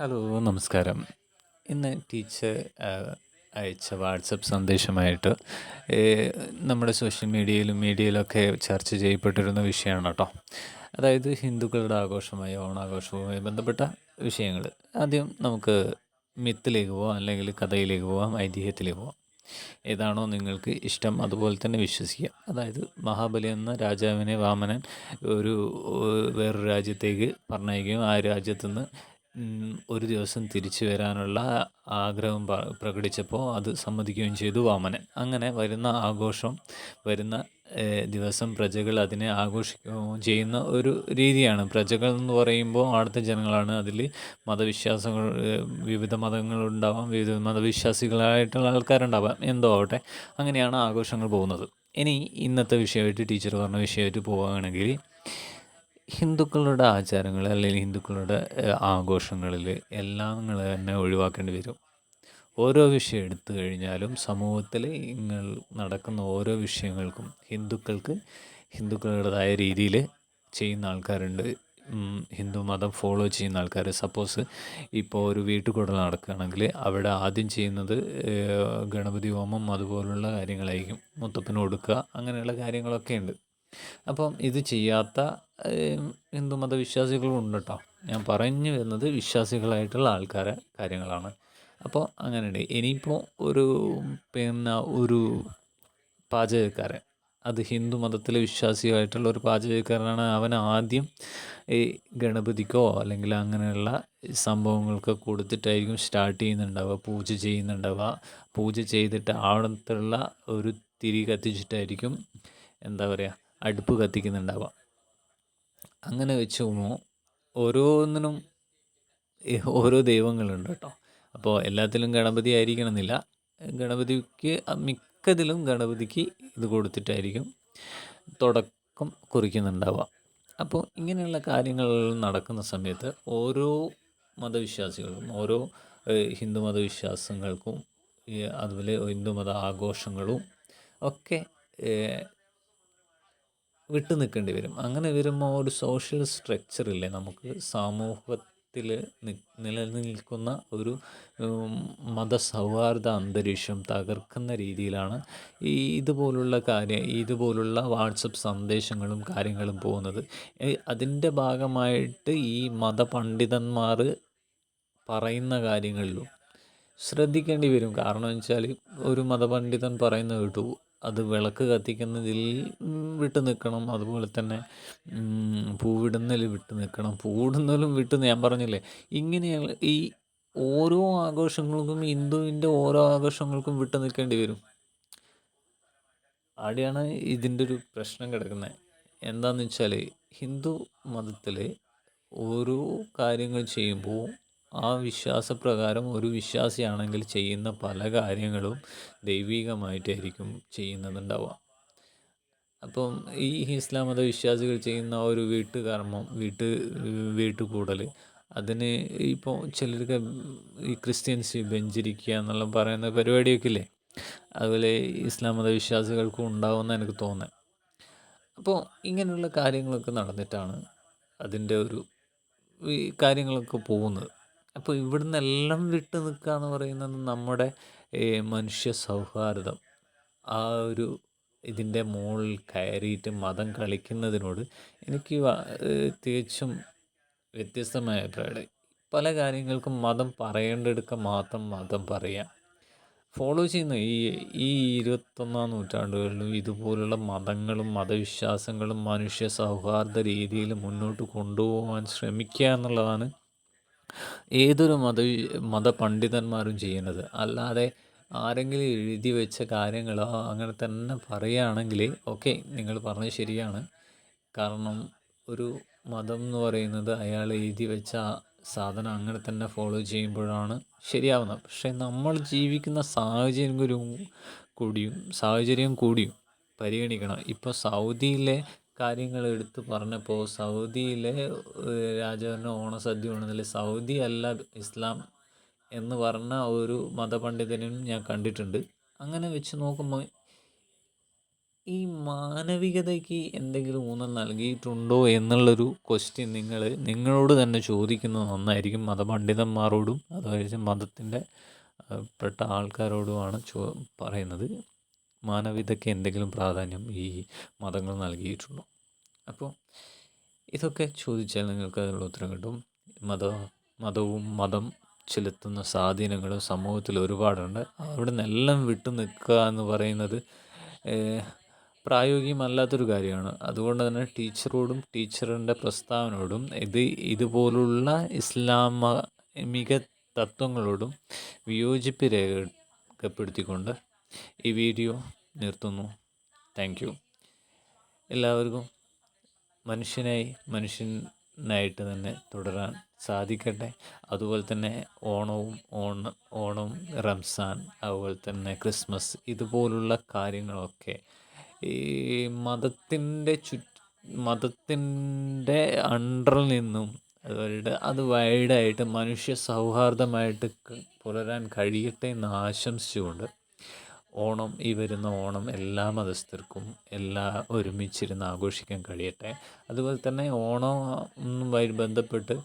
Hello നമസ്കാരം. ഇന്ന് teacher അയച്ച വാട്സപ്പ് സന്ദേശമായിട്ട് നമ്മുടെ സോഷ്യൽ മീഡിയയിലും മീഡിയയിലൊക്കെ ചർച്ച ചെയ്യപ്പെട്ടിരുന്ന വിഷയമാണ് കേട്ടോ അതായത് ഹിന്ദുക്കളുടെ ആഘോഷമായ ഓണാഘോഷവുമായി ബന്ധപ്പെട്ട വിഷയങ്ങൾ. ആദ്യം നമുക്ക് മിത്തിലേക്ക് പോവാം അല്ലെങ്കിൽ കഥയിലേക്ക് പോവാം ഐതിഹ്യത്തിലേക്ക് പോവാം. ഏതാണോ നിങ്ങൾക്ക് ഇഷ്ടം അതുപോലെ തന്നെ വിശ്വസിക്കുക അതായത് മഹാബലി എന്ന രാജാവിനെ വാമനൻ ഒരു വേറൊരു രാജ്യത്തേക്ക് പറഞ്ഞയക്കുകയും ആ രാജ്യത്തുനിന്ന് ഒരു ദിവസം തിരിച്ചു വരാനുള്ള ആഗ്രഹം പ്രകടിച്ചപ്പോൾ അത് സമ്മതിക്കുകയും ചെയ്തു വാമനൻ. അങ്ങനെ വരുന്ന ആഘോഷം വരുന്ന ദിവസം പ്രജകൾ അതിനെ ആഘോഷിക്കുകയും ചെയ്യുന്ന ഒരു രീതിയാണ്. പ്രജകൾ എന്ന് പറയുമ്പോൾ അവിടുത്തെ ജനങ്ങളാണ്. അതിൽ മതവിശ്വാസങ്ങൾ വിവിധ മതങ്ങളുണ്ടാവാം വിവിധ മതവിശ്വാസികളായിട്ടുള്ള ആൾക്കാരുണ്ടാവാം എന്തോ ആവട്ടെ. അങ്ങനെയാണ് ആഘോഷങ്ങൾ പോകുന്നത്. ഇനി ഇന്നത്തെ വിഷയമായിട്ട് ടീച്ചർ പറഞ്ഞ വിഷയമായിട്ട് പോവുകയാണെങ്കിൽ ഹിന്ദുക്കളുടെ ആചാരങ്ങൾ അല്ലെങ്കിൽ ഹിന്ദുക്കളുടെ ആഘോഷങ്ങളിൽ എല്ലാം നിങ്ങൾ തന്നെ ഒഴിവാക്കേണ്ടി വരും. ഓരോ വിഷയം എടുത്തു കഴിഞ്ഞാലും സമൂഹത്തിൽ നിങ്ങൾ നടക്കുന്ന ഓരോ വിഷയങ്ങൾക്കും ഹിന്ദുക്കൾക്ക് ഹിന്ദുക്കളുടേതായ രീതിയിൽ ചെയ്യുന്ന ആൾക്കാരുണ്ട്. ഹിന്ദു മതം ഫോളോ ചെയ്യുന്ന ആൾക്കാർ സപ്പോസ് ഇപ്പോൾ ഒരു വീട്ടുകൂടൽ നടക്കുകയാണെങ്കിൽ അവിടെ ആദ്യം ചെയ്യുന്നത് ഗണപതി ഹോമം അതുപോലുള്ള കാര്യങ്ങളായിരിക്കും. മുത്തപ്പന് കൊടുക്കുക അങ്ങനെയുള്ള കാര്യങ്ങളൊക്കെ ഉണ്ട് അപ്പം ഇത് ചെയ്യാത്ത ഹിന്ദു മതവിശ്വാസികളും ഉണ്ട് കേട്ടോ. ഞാൻ പറഞ്ഞു വരുന്നത് വിശ്വാസികളായിട്ടുള്ള ആൾക്കാരെ കാര്യങ്ങളാണ്. അപ്പോൾ അങ്ങനെയുണ്ട്. ഇനിയിപ്പോൾ ഒരു പിന്നെ ഒരു പാചകക്കാരൻ. അത് ഹിന്ദു മതത്തിലെ വിശ്വാസിയായിട്ടുള്ള ഒരു പാചകക്കാരനാണ്. അവൻ ആദ്യം ഈ ഗണപതിക്കോ അല്ലെങ്കിൽ അങ്ങനെയുള്ള സംഭവങ്ങൾക്ക് കൊടുത്തിട്ടായിരിക്കും സ്റ്റാർട്ട് ചെയ്യുന്നുണ്ടാവുക പൂജ ചെയ്യുന്നുണ്ടാവുക. പൂജ ചെയ്തിട്ട് അവിടത്തുള്ള ഒരു തിരി കത്തിച്ചിട്ടായിരിക്കും എന്താ പറയുക അടുപ്പ് കത്തിക്കുന്നുണ്ടാവുക. അങ്ങനെ വെച്ച് നോക്കുമ്പോൾ ഓരോന്നിനും ഓരോ ദൈവങ്ങളുണ്ട് കേട്ടോ. അപ്പോൾ എല്ലാത്തിലും ഗണപതി ആയിരിക്കണം എന്നില്ല ഗണപതിക്ക് മിക്കതിലും ഗണപതിക്ക് ഇത് കൊടുത്തിട്ടായിരിക്കും തുടക്കം കുറിക്കുന്നുണ്ടാവുക. അപ്പോൾ ഇങ്ങനെയുള്ള കാര്യങ്ങൾ നടക്കുന്ന സമയത്ത് ഓരോ മതവിശ്വാസികൾക്കും ഓരോ ഹിന്ദു മതവിശ്വാസങ്ങൾക്കും അതുപോലെ ഹിന്ദു മത ആഘോഷങ്ങളും ഒക്കെ വിട്ടു നിൽക്കേണ്ടി വരും. അങ്ങനെ വരുമ്പോൾ ഒരു സോഷ്യൽ സ്ട്രക്ചറില്ലേ നമുക്ക് സമൂഹത്തിൽ നിലനിൽക്കുന്ന ഒരു മതസൗഹാർദ്ദ അന്തരീക്ഷം തകർക്കുന്ന രീതിയിലാണ് ഈ ഇതുപോലുള്ള കാര്യം ഇതുപോലുള്ള വാട്സപ്പ് സന്ദേശങ്ങളും കാര്യങ്ങളും പോകുന്നത്. അതിന്റെ ഭാഗമായിട്ട് ഈ മതപണ്ഡിതന്മാർ പറയുന്ന കാര്യങ്ങളിലും ശ്രദ്ധിക്കേണ്ടി വരും. കാരണം വെച്ചാൽ ഒരു മതപണ്ഡിതൻ പറയുന്ന കേട്ടു അത് വിളക്ക് കത്തിക്കുന്നതിൽ വിട്ടു നിൽക്കണം. അതുപോലെ തന്നെ പൂവിടുന്നതിൽ വിട്ടു നിൽക്കണം. പൂവിടുന്നതിലും വിട്ടു ഞാൻ പറഞ്ഞില്ലേ ഇങ്ങനെയുള്ള ഈ ഓരോ ആഘോഷങ്ങൾക്കും ഹിന്ദുവിന്റെ ഓരോ ആഘോഷങ്ങൾക്കും വിട്ടു നിൽക്കേണ്ടി വരും. അവിടെയാണ് ഇതിന്റെ ഒരു പ്രശ്നം കിടക്കുന്നത്. എന്താണെന്ന് വെച്ചാൽ ഹിന്ദു മതത്തിൽ ഓരോ കാര്യങ്ങൾ ചെയ്യുമ്പോൾ ആ വിശ്വാസപ്രകാരം ഒരു വിശ്വാസിയാണെങ്കിൽ ചെയ്യുന്ന പല കാര്യങ്ങളും ദൈവികമായിട്ടായിരിക്കും ചെയ്യുന്നതുണ്ടാവുക. അപ്പം ഈ ഇസ്ലാം മത വിശ്വാസികൾ ചെയ്യുന്ന ഒരു വീട്ടുകർമ്മം വീട്ട് വീട്ടുകൂടൽ അതിന് ഇപ്പോൾ ചിലർക്ക് ഈ ക്രിസ്ത്യൻസ് ബെഞ്ചിരിക്കുക എന്നുള്ള പറയുന്ന പരിപാടിയൊക്കെ ഇല്ലേ അതുപോലെ ഇസ്ലാം മത വിശ്വാസികൾക്കും ഉണ്ടാവുമെന്ന് എനിക്ക് തോന്നുന്നത്. അപ്പോൾ ഇങ്ങനെയുള്ള കാര്യങ്ങളൊക്കെ നടന്നിട്ടാണ് അതിന്റെ ഒരു കാര്യങ്ങളൊക്കെ പോകുന്നത്. അപ്പോൾ ഇവിടുന്ന് എല്ലാം വിട്ടു നിൽക്കുക എന്ന് പറയുന്നത് നമ്മുടെ മനുഷ്യ സൗഹാർദ്ദം. ആ ഒരു ഇതിന്റെ മുകളിൽ കയറിയിട്ട് മതം കളിക്കുന്നതിനോട് എനിക്ക് തികച്ചും വ്യത്യസ്തമായ അഭിപ്രായം പല കാര്യങ്ങൾക്കും മതം പറയേണ്ടെടുക്ക മാത്രം മതം പറയാം. ഫോളോ ചെയ്യുന്ന ഈ ഈ ഇരുപത്തൊന്നാം നൂറ്റാണ്ടുകളിലും ഇതുപോലുള്ള മതങ്ങളും മതവിശ്വാസങ്ങളും മനുഷ്യ സൗഹാർദ്ദ രീതിയിൽ മുന്നോട്ട് കൊണ്ടുപോകാൻ ശ്രമിക്കുക എന്നുള്ളതാണ് ഏതൊരു മത മതപണ്ഡിതന്മാരും ചെയ്യുന്നത്. അല്ലാതെ ആരെങ്കിലും എഴുതി വെച്ച കാര്യങ്ങളോ അങ്ങനെ തന്നെ പറയുകയാണെങ്കിൽ ഓക്കെ നിങ്ങൾ പറഞ്ഞത് ശരിയാണ്. കാരണം ഒരു മതം എന്ന് പറയുന്നത് അയാൾ എഴുതി വെച്ച സാധനം അങ്ങനെ തന്നെ ഫോളോ ചെയ്യുമ്പോഴാണ് ശരിയാവുന്നത്. പക്ഷേ നമ്മൾ ജീവിക്കുന്ന സാഹചര്യം കൂടിയും സാഹചര്യം കൂടിയും പരിഗണിക്കണം. ഇപ്പോൾ സൗദിയിലെ കാര്യങ്ങൾ എടുത്ത് പറഞ്ഞപ്പോൾ സൗദിയിലെ രാജാവിന്റെ ഓണസദ്യ ഉണ്ടെന്നില്ല സൗദി അല്ല ഇസ്ലാം എന്ന് പറഞ്ഞ ഒരു മതപണ്ഡിതനും ഞാൻ കണ്ടിട്ടുണ്ട്. അങ്ങനെ വെച്ച് നോക്കുമ്പോൾ ഈ മാനവികതയ്ക്ക് എന്തെങ്കിലും ഊന്നൽ നൽകിയിട്ടുണ്ടോ എന്നുള്ളൊരു ക്വസ്റ്റ്യൻ നിങ്ങൾ നിങ്ങളോട് തന്നെ ചോദിക്കുന്നത് നന്നായിരിക്കും. മതപണ്ഡിതന്മാരോടും അതായത് മതത്തിന്റെ പെട്ട ആൾക്കാരോടുമാണ് ചോ പറയുന്നത്. മാനവികതയ്ക്ക് എന്തെങ്കിലും പ്രാധാന്യം ഈ മതങ്ങൾ നൽകിയിട്ടുണ്ടോ? അപ്പോൾ ഇതൊക്കെ ചോദിച്ചാൽ നിങ്ങൾക്ക് അതിനുള്ള ഉത്തരം കിട്ടും. മത മതവും മതം ചെലുത്തുന്ന സ്വാധീനങ്ങൾ സമൂഹത്തിൽ ഒരുപാടുണ്ട്. അവിടെ നിന്നെല്ലാം വിട്ടു നിൽക്കുക എന്ന് പറയുന്നത് പ്രായോഗികമല്ലാത്തൊരു കാര്യമാണ്. അതുകൊണ്ട് തന്നെ ടീച്ചറോടും ടീച്ചറിന്റെ പ്രസ്താവനയോടും ഇത് ഇതുപോലുള്ള ഇസ്ലാമിക തത്വങ്ങളോടും വിയോജിപ്പ് രേഖപ്പെടുത്തിക്കൊണ്ട് ഈ വീഡിയോ നിർത്തുന്നു. താങ്ക് യു എല്ലാവർക്കും മനുഷ്യനായി മനുഷ്യനായിട്ട് തന്നെ തുടരാൻ സാധിക്കട്ടെ. അതുപോലെ തന്നെ ഓണവും ഓണ ഓണം റംസാൻ അതുപോലെ തന്നെ ക്രിസ്മസ് ഇതുപോലുള്ള കാര്യങ്ങളൊക്കെ ഈ മതത്തിന്റെ ചു മതത്തിന്റെ അണ്ടറിൽ നിന്നും അവരുടെ അത് വൈഡായിട്ട് മനുഷ്യ സൗഹാർദ്ദമായിട്ട് പുലരാൻ കഴിയട്ടെ എന്ന് ആശംസിച്ചുകൊണ്ട് ഓണം ഈ വരുന്ന ഓണം എല്ലാ മതസ്ഥർക്കും എല്ലാ ഒരുമിച്ചിരുന്ന് ആഘോഷിക്കാൻ കഴിയട്ടെ. അതുപോലെ തന്നെ ഓണവുമായി ബന്ധപ്പെട്ട്